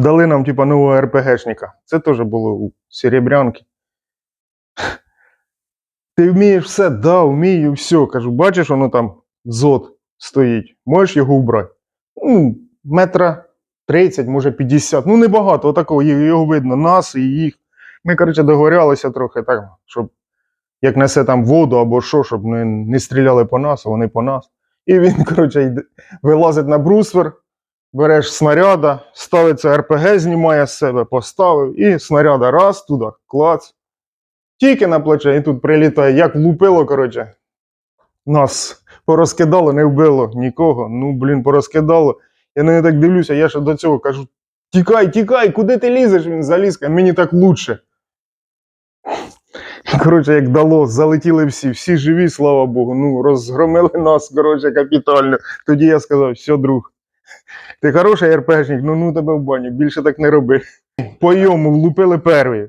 дали нам, типа, нового РПГшника. Це теж було у Серебрянки. Ти вмієш все? Да, вмію, все. Кажу, бачиш, воно там зод стоїть. Можеш його убрати? Ну, метра 30, може 50. Ну, небагато, отакого, його видно, нас і їх. Ми, коротше, договорялися трохи так, щоб як несе там воду або що, щоб не, не стріляли по нас, а вони по нас. І він, коротше, йде, вилазить на брусвер, береш снаряда, ставиться РПГ, знімає з себе, поставив, і снаряда раз туди, клац. Тільки на плече, і тут прилітає, як влупило, коротше. Нас порозкидало, не вбило нікого. Ну, блін, порозкидало. Я нього так дивлюся, я ще до цього кажу: тікай, тікай, куди ти лізеш? Він заліз, а мені так лучше. Коротше, як дало, залетіли всі, всі живі, слава Богу. Ну, розгромили нас, коротше, капітально. Тоді я сказав, все, друг. Ти хороший РПшник, ну ну тебе в баню, більше так не роби. По йому влупили перві.